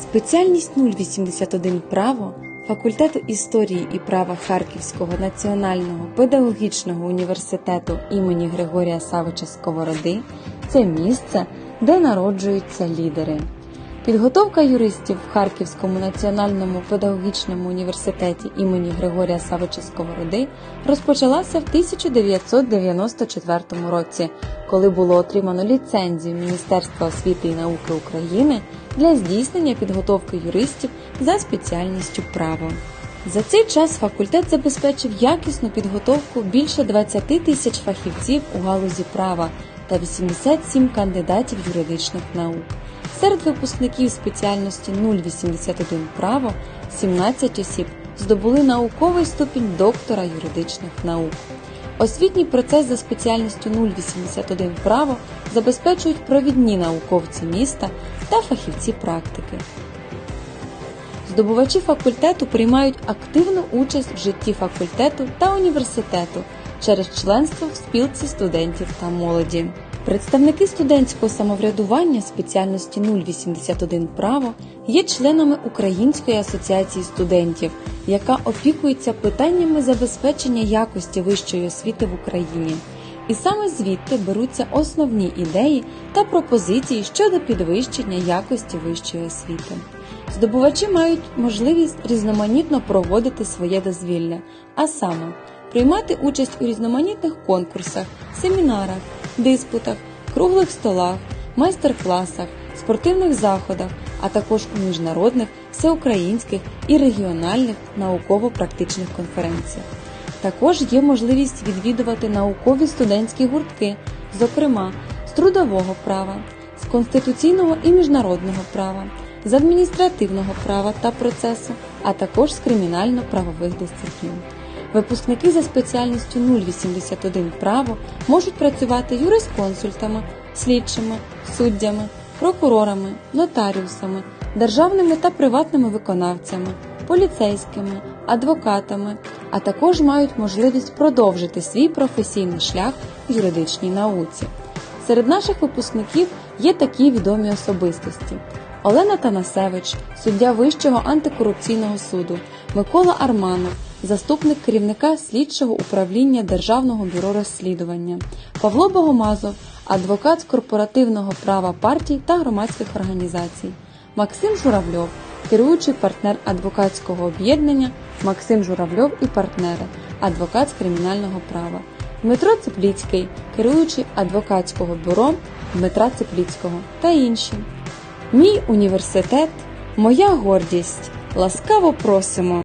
Спеціальність 081 право факультету історії і права Харківського національного педагогічного університету імені Григорія Савича Сковороди це місце, де народжуються лідери. Підготовка юристів в Харківському національному педагогічному університеті імені Григорія Савича Сковороди розпочалася в 1994 році, коли було отримано ліцензію Міністерства освіти і науки України для здійснення підготовки юристів за спеціальністю право. За цей час факультет забезпечив якісну підготовку більше 20 тисяч фахівців у галузі права та 87 кандидатів юридичних наук. Серед випускників спеціальності 081 право 17 осіб здобули науковий ступінь доктора юридичних наук. Освітній процес за спеціальністю 081 право забезпечують провідні науковці міста та фахівці практики. Здобувачі факультету приймають активну участь в житті факультету та університету через членство в спілці студентів та молоді. Представники студентського самоврядування спеціальності 081 право є членами Української асоціації студентів, яка опікується питаннями забезпечення якості вищої освіти в Україні. І саме звідти беруться основні ідеї та пропозиції щодо підвищення якості вищої освіти. Здобувачі мають можливість різноманітно проводити своє дозвілля, а саме приймати участь у різноманітних конкурсах, семінарах, диспутах, круглих столах, майстер-класах, спортивних заходах, а також у міжнародних, всеукраїнських і регіональних науково-практичних конференціях. Також є можливість відвідувати наукові студентські гуртки, зокрема з трудового права, з конституційного і міжнародного права, з адміністративного права та процесу, а також з кримінально-правових дисциплін. Випускники за спеціальністю 081 право можуть працювати юрисконсультами, слідчими, суддями, прокурорами, нотаріусами, державними та приватними виконавцями, поліцейськими, адвокатами, а також мають можливість продовжити свій професійний шлях в юридичній науці. Серед наших випускників є такі відомі особистості: Олена Танасевич, суддя Вищого антикорупційного суду, Микола Арманов, заступник керівника слідчого управління Державного бюро розслідування, Павло Богомазов, адвокат з корпоративного права партій та громадських організацій, Максим Журавльов, керуючий партнер адвокатського об'єднання Максим Журавльов і партнери, адвокат з кримінального права. Дмитро Цепліцький, керуючий адвокатського бюро Дмитра Цепліцького та інші. Мій університет, моя гордість. Ласкаво просимо!